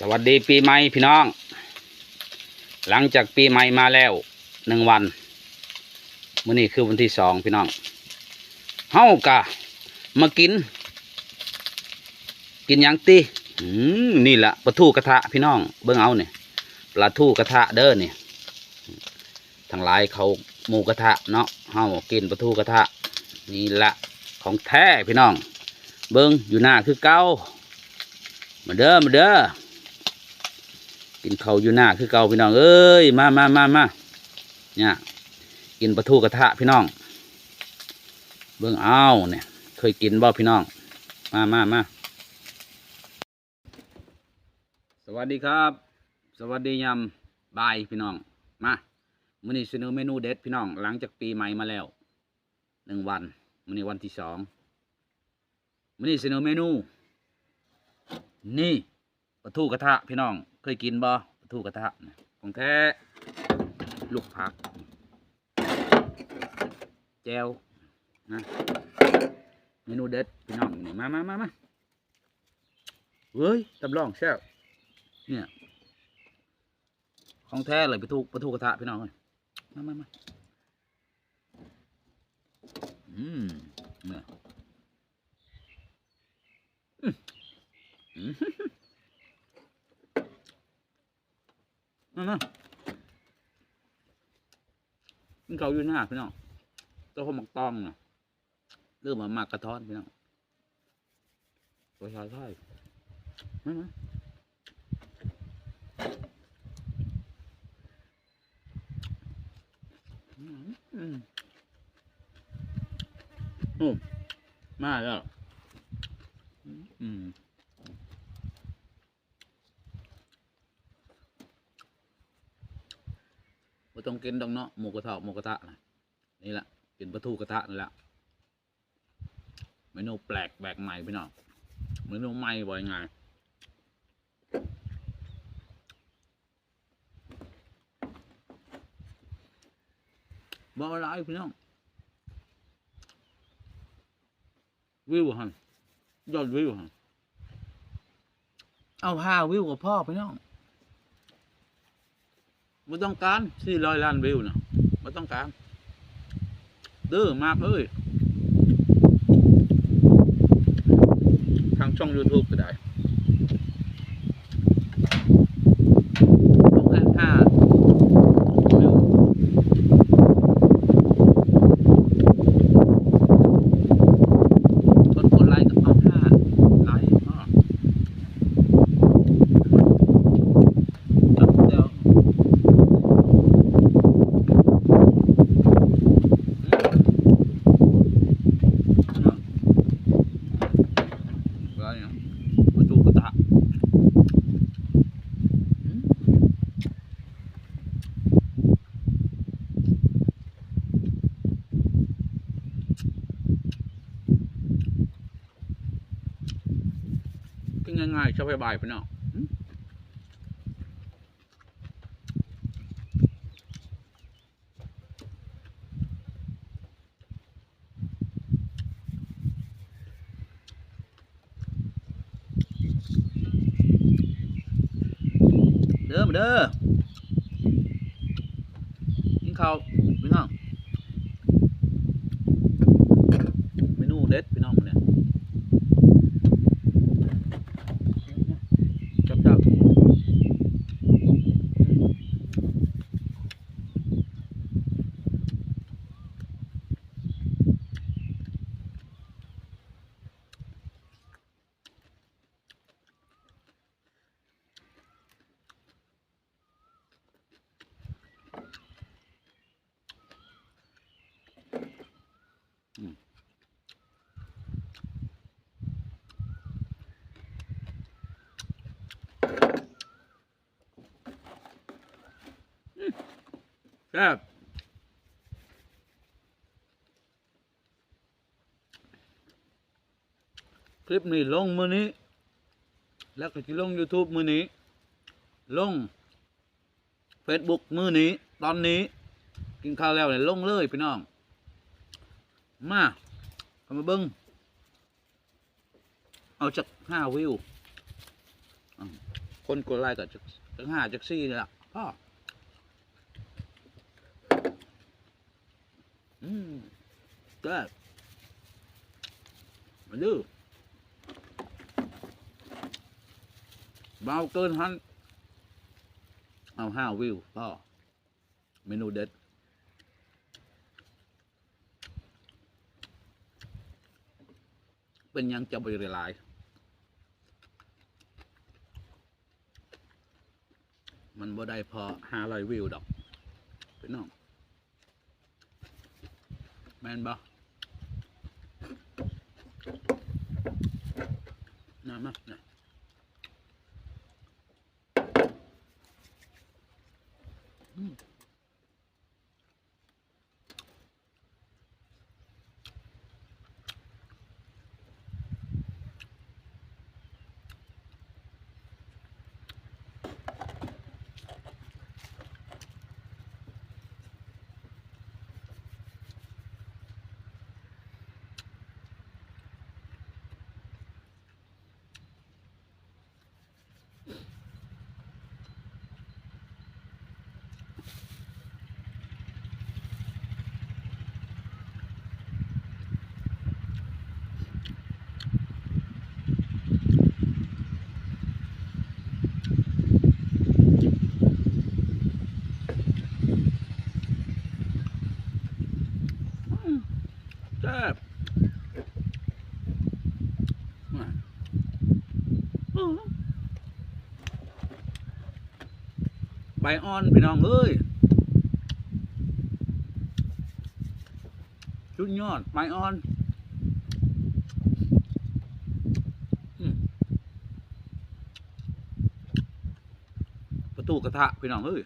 สวัสดีปีใหม่พี่น้อง หลังจากปีใหม่มาแล้วหนึ่งวันมื้อนี้คือวันที่สองพี่น้องเฮากะมากิน กินยังตีนี่แหละปลาทูกระทะพี่น้อง เบิ่งเอาเนี่ยปลาทูกระทะเด้อเนี่ยทั้งหลายเขาหมูกระทะเนาะเฮากินปลาทูกระทะ นี่แหละของแท้พี่น้อง เบิ่งอยู่หน้าคือเก้ามาเด้อมาเด้อ กินเขาอยู่หน้าคือเก่าพี่น้องเอ้ยมามามามาเนี่ยกินปลาทูกระทะพี่น้อง เบิ่งเอาเนี่ย เคยกินบ่พี่น้อง มามามาสวัสดีครับ สวัสดียามบายพี่น้อง มามื้อนี้เสนอเมนูเด็ดพี่น้อง หลังจากปีใหม่มาแล้วหนึ่งวันมื้อนี้วันที่สองมื้อนี้เสนอเมนู นี่ปลาทูกระทะพี่น้อง เคยกินบ่ปลาทูกระทะของแท้ลูกผัก แจวนะเมนูเด็ดพี่น้องนี่มามามามาเฮ้ยตำลองแซ่บเนี่ยของแท้เลยปลาทูปลาทูกระทะพี่น้องเอ้ยมามามาอืมเนี่ยอืม อืมมามากินเขาอยู่หน้าพี่น้องตัวเขาหมักตองนะเริ่มมาหมักกระท้อนพี่น้องตัวชายไทยมามาอืมอืมมาแล้วอืม ไม่ต้อง กินดองเนาะหมูกระทะหมูกระทะนี่แหละกินปลาทูกระทะนี่แหละเมนูแปลกแปลกใหม่พี่น้องเมนูใหม่บ่อยไงบอกอะไรพี่น้องวิวหันยอดวิวหันเอาห้าวิวกับพ่อพี่น้อง ไม่ต้องการสี่ร้อยล้านวิวนะไม่ต้องการเด้อมากเอ้ยทางช่อง YouTube ก็ได้ต้องการห้าวิวคนกดไลค์ก็เอาห้าไลค์อ๋อจับเดียว Rồi nè, có chua có tạ. Ừ. กินง่ายๆชอบไปบ่ายไปเนาะเด้อมาเด้อกินข้าวพี่น้องเมนูเด็ดพี่น้องมื้อเนี่ยจับจับ แซ่บคลิปนี้ลงมือนี้ แล้วก็จะลง YouTube มือนี้ ลง Facebook มือนี้ ตอนนี้ กินข้าวแล้วเนี่ยลงเลยพี่น้อง มาเข้ามาเบิ้งเอาจากห้าวิว คนกดไลค์ก็จักจักห้าจักสี่นี่ละพ่อม ก็มาดูเบาเกินหันเอาห้าวิวพ่อเมนูเด็ดเป็นยังจะบริลายมันบ่ได้พอห้าร้อยวิวดอกเป็นน้องแมนบ่ น่ามาน่ะอืมแซ่บมาอื้อ ใบอ่อนพี่น้องเอ้ยชุดยอดใบอ่อนประตูกระทะพี่น้องเอ้ย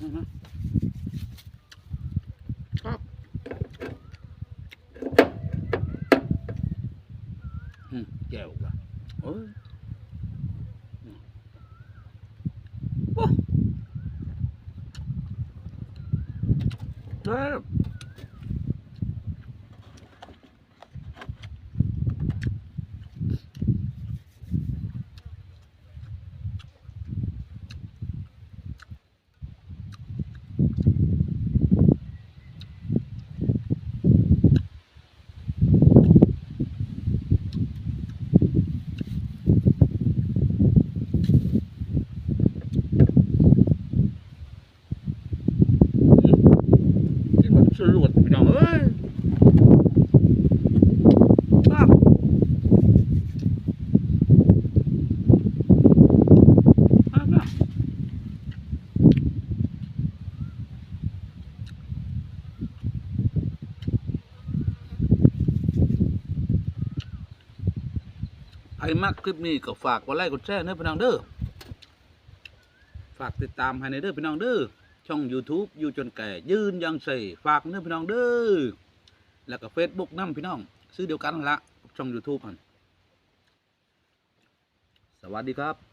อื้อหือครับแก้วกะโอ้ยอืมโอ้ แซ่บกินแบบสลวดพี่น้องเอ้ยอ้าวอ้าวน่ะใคร มักคลิปนี้ก็ฝากกดไลค์กดแชร์เด้อพี่น้องเด้อฝากติดตามให้ในเด้อพี่น้องเด้อช่อง YouTube อยู่จนแก่ยืนยังใส่ฝากเด้อพี่น้องเด้อแล้วก็ Facebook นำพี่น้องซื้อเดียวกันละช่อง YouTube พันสวัสดีครับ